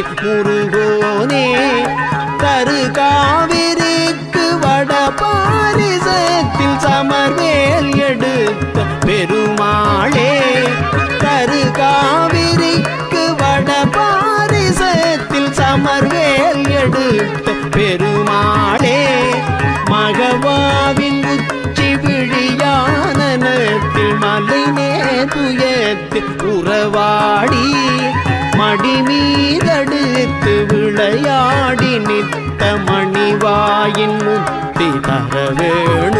தனியேரகத்தின் முருகோனே தரு காவிரிக்கு வட பாரிசத்தில் சமர்வேல் எடுத்த பெருமாளே தரு காவிரிக்கு வட பாரிசத்தில் சமர்வேல் எடுத்த பெருமாளே மகவாவின் உச்சி விழியானனத்தில் மலை நேதுயத்தில் உறவாடி மடிமீது விளையாடி நித்த மணிவாயின் முத்தி தர வேணும்